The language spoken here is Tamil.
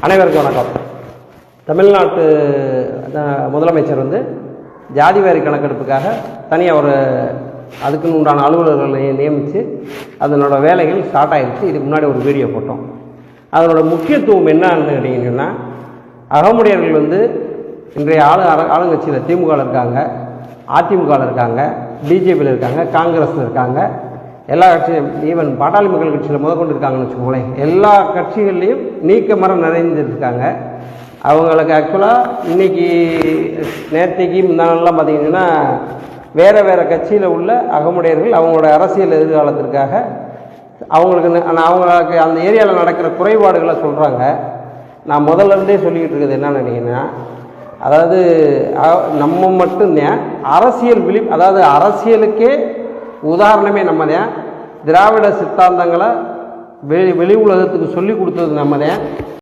அனைவருக்கும் வணக்கம். தமிழ்நாட்டு முதலமைச்சர் வந்து ஜாதி வாரி கணக்கெடுப்புக்காக தனியாக ஒரு அதுக்குன்னு உண்டான அலுவலர்களை நியமித்து அதனோட வேலைகள் ஸ்டார்ட் ஆயிடுச்சு இதுக்கு முன்னாடி ஒரு வீடியோ போட்டோம். அதனோட முக்கியத்துவம் என்னன்னு கேட்டிங்கன்னா அகமுடையர்கள் வந்து இன்றைய ஆளு ஆளு- ஆளுங்கட்சியில் திமுகவில் இருக்காங்க அதிமுகவில் இருக்காங்க பிஜேபியில் இருக்காங்க காங்கிரஸில் இருக்காங்க எல்லா கட்சியும் ஈவன் பாட்டாளி மக்கள் கட்சியில் முதற்கொண்டு இருக்காங்கன்னு வச்சுக்கோங்களேன். எல்லா கட்சிகள்லேயும் நீக்க மரம் நிறைஞ்சிருக்காங்க அவங்களுக்கு ஆக்சுவலாக இன்னைக்கு நேற்றைக்கு முந்தானெல்லாம் பார்த்தீங்கன்னா வேறு வேறு கட்சியில் உள்ள அகமுடையர்கள் அவங்களோட அரசியல் எதிர்காலத்திற்காக அவங்களுக்கு அவங்களுக்கு அந்த ஏரியாவில் நடக்கிற குறைபாடுகளை சொல்கிறாங்க நான் முதல்ல இருந்தே சொல்லிக்கிட்டு இருக்கிறது என்ன நினைக்கிறேன்னா அதாவது நம்ம மட்டும்தான் அரசியல் விழி அதாவது அரசியலுக்கே உதாரணமே நம்ம தான் திராவிட சித்தாந்தங்களை வெளி வெளி உலகத்துக்கு சொல்லி கொடுத்தது நம்ம தான்